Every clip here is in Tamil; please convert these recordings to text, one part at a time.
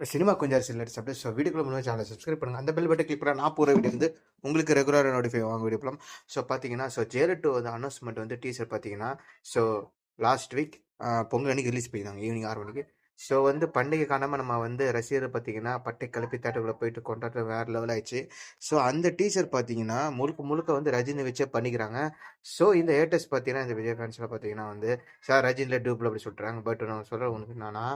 சினிமா கொஞ்சம் சில்லட்ஸ் அப்படியே ஸோ வீடியோக்குள்ள முன்னாடி சேனலை சப்ஸ்கிரைப் பண்ணுங்கள் அந்த பெல் பட்டன் கிளிக் பண்ணால் நான் போகிற வீடியோ வந்து உங்களுக்கு ரெகுலராக நோட்டிஃபை வாங்க வீடியோ போகலாம் ஸோ பார்த்தீங்கன்னா ஸோ ஜேரட் டூ வந்து அனௌன்ஸ்மெண்ட் வந்து டீசர் பார்த்தீங்கன்னா ஸோ லாஸ்ட் வீக் பொங்கல் அன்னைக்கு ரிலீஸ் பண்ணியிருந்தாங்க ஈவினிங் ஆறு மணிக்கு. ஸோ வந்து பண்டிகை காணாமல் நம்ம வந்து ரசிகர் பார்த்தீங்கன்னா பட்டை கலப்பி தேட்டருக்குள்ளே போயிட்டு கொண்டாட்டம் வேறு லெவல் ஆயிடுச்சு. ஸோ அந்த டீச்சர் பார்த்தீங்கன்னா முழுக்க முழுக்க வந்து ரஜினி வச்சே பண்ணிக்கிறாங்க. ஸோ இந்த ஏட்டஸ் பார்த்தீங்கன்னா இந்த விஜய் ஃபேன்ஸில் பார்த்தீங்கன்னா வந்து சார் ரஜினியில் டூப்பில் அப்படி சொல்கிறாங்க பட் நான் சொல்கிற உனக்கு என்னன்னா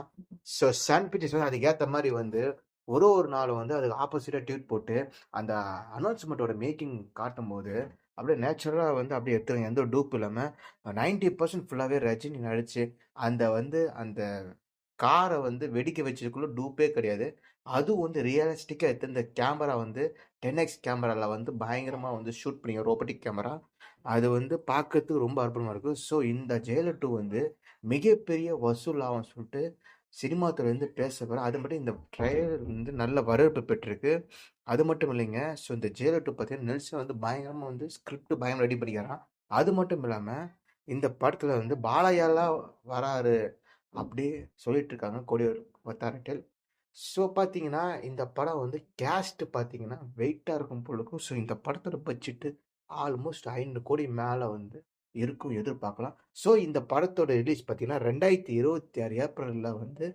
ஸோ சன் பிக்சர்ஸ் வந்து அதுக்கேற்ற மாதிரி வந்து ஒரு ஒரு நாளும் வந்து அதுக்கு ஆப்போசிட்டாக ட்வீட் போட்டு அந்த அனௌன்ஸ்மெண்ட்டோட மேக்கிங் காட்டும் போது அப்படியே நேச்சுரலாக வந்து அப்படியே எடுத்துருங்க எந்த ஒரு டூப் இல்லாமல் நைன்டி பர்சன்ட் ஃபுல்லாகவே ரஜினி நடிச்சு அந்த வந்து அந்த காரை வந்து வெடிக்க வச்சதுக்குள்ள டூப்பே கிடையாது. அதுவும் வந்து ரியலிஸ்டிக்காக எடுத்த இந்த கேமரா வந்து டென் எக்ஸ் கேமராவில் வந்து பயங்கரமாக வந்து ஷூட் பண்ணிங்க ரோபோட்டிக் கேமரா அது வந்து பார்க்கறதுக்கு ரொம்ப அற்புதமாக இருக்கும் ஸோ இந்த ஜெயலர் டூ வந்து மிகப்பெரிய வசூல் ஆகும் சொல்லிட்டு சினிமா துறை வந்து பேச போகிறேன் அது மட்டும் இந்த ட்ரைலர் வந்து நல்ல வரவேற்பு பெற்றிருக்கு. அது மட்டும் இல்லைங்க ஸோ இந்த ஜெயலர் டூ பார்த்தீங்கன்னா நெல்சன் வந்து பயங்கரமாக வந்து ஸ்கிரிப்ட் பயங்கரம் ரெடி பண்ணிக்கிறான் அது மட்டும் இல்லாமல் இந்த படத்தில் வந்து பாலாயாலாம் வராரு அப்படியே சொல்லிட்டு இருக்காங்க கொடியூர் வத்தாரட்டில் ஸோ பார்த்தீங்கன்னா இந்த படம் வந்து கேஸ்ட் பார்த்தீங்கன்னா வெயிட்டாக இருக்கும் பொழுதுக்கும் ஸோ இந்த படத்தோட பட்ஜெட்டு ஆல்மோஸ்ட் ஐநூறு கோடி மேலே வந்து இருக்கும் எதிர்பார்க்கலாம். ஸோ இந்த படத்தோட ரிலீஸ் பார்த்தீங்கன்னா ரெண்டாயிரத்தி இருபத்தி ஆறு ஏப்ரலில் வந்து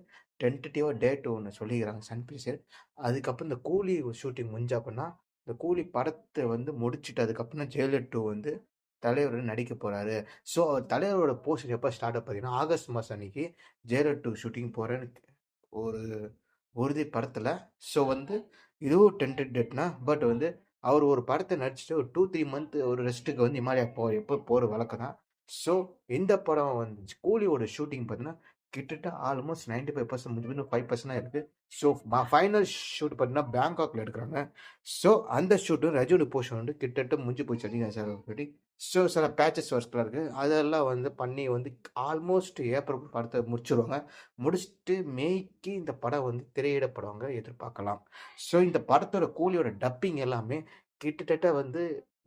டென்டேட்டிவாக டேட் ஒன்று சொல்லிக்கிறாங்க சன் பிக்சர் அதுக்கப்புறம் இந்த கூலி ஷூட்டிங் முடிஞ்ச அப்படின்னா இந்த கூலி படத்தை வந்து முடிச்சுட்டு அதுக்கப்புறம் ஜெயலலிட் டூ வந்து தலைவர் நடிக்க போகிறாரு ஸோ தலைவரோட போஸ்டர் எப்போ ஸ்டார்ட் பார்த்தீங்கன்னா ஆகஸ்ட் மாதம் அன்னைக்கு ஜெயலலிதா டூ ஷூட்டிங் போகிறேன்னு ஒரு உறுதி படத்தில். ஸோ வந்து இதுவும் டென்டட் டேட்னா பட் வந்து அவர் ஒரு படத்தை நடிச்சுட்டு ஒரு டூ த்ரீ மந்த் ஒரு ரெஸ்ட்டுக்கு வந்து இமாலயா போ எப்போ போகிற வழக்கம் தான் ஸோ இந்த படம் வந்து கூலியோட ஷூட்டிங் பார்த்தீங்கன்னா கிட்டத்தட்ட ஆல்மோஸ்ட் நைன்டி ஃபைவ் பர்சன்ட் முடிஞ்சு ஃபைவ் பர்சன்ட் இருக்குது ஸோ ஃபைனல் ஷூட் பார்த்தீங்கன்னா பேங்காக்ல எடுக்கிறாங்க. ஸோ அந்த ஷூட்டும் ரஜினி போர்ஷன் வந்து கிட்டத்தட்ட முடிஞ்சு போச்சு அதிகம் சார் சொல்லி ஸோ சில பேச்சஸ் ஒர்க்லாம் இருக்குது அதெல்லாம் வந்து பண்ணி வந்து ஆல்மோஸ்ட் ஏப்ரல் படத்தை முடிச்சிருவாங்க. முடிச்சுட்டு மேய்க்கு இந்த படம் வந்து திரையிடப்படுவாங்க எதிர்பார்க்கலாம். ஸோ இந்த படத்தோட கூலியோட டப்பிங் எல்லாமே கிட்டத்தட்ட வந்து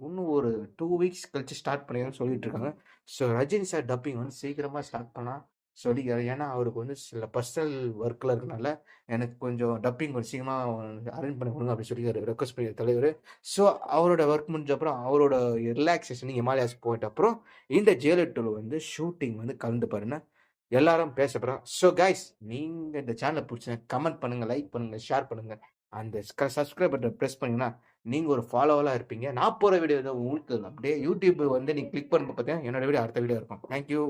இன்னும் ஒரு டூ வீக்ஸ் கழிச்சு ஸ்டார்ட் பண்ணிடுறேன்னு சொல்லிட்டு இருக்காங்க. ஸோ ரஜினி சார் டப்பிங் வந்து சீக்கிரமாக ஸ்டார்ட் பண்ணால் சொல்லிக்கிறார். ஏன்னா அவருக்கு வந்து சில பர்சனல் ஒர்க்கில் இருக்கனால எனக்கு கொஞ்சம் டப்பிங் கொஞ்சம் சீக்கிரமாக அரேஞ்ச் பண்ணி கொடுங்க அப்படி சொல்லி ரெக்வஸ்ட் பண்ணி தலைவர். ஸோ அவரோட ஒர்க் முடிஞ்ச அப்புறம் அவரோட ரிலாக்ஸேஷன் ஹிமாலயாஸ் போயிட்ட அப்புறம் இந்த ஜெயலலிட்டூர் வந்து ஷூட்டிங் வந்து கலந்து பாருங்க எல்லாரும் பேச போகிறோம் ஸோ கைஸ் நீங்கள் இந்த சேனலை பிடிச்ச கமெண்ட் பண்ணுங்கள் லைக் பண்ணுங்கள் ஷேர் பண்ணுங்கள் அந்த சப்ஸ்கிரைப் பட்டன் ப்ரெஸ் பண்ணிங்கன்னா நீங்கள் ஒரு ஃபாலோவெலாம் இருப்பீங்க. நான் போகிற வீடியோ உங்களுக்கு அப்படியே யூடியூப் வந்து நீங்கள் கிளிக் பண்ணும்போது பார்த்தீங்கன்னா என்னோட வீடியோ அடுத்த வீடியோ இருக்கும். தேங்க்யூ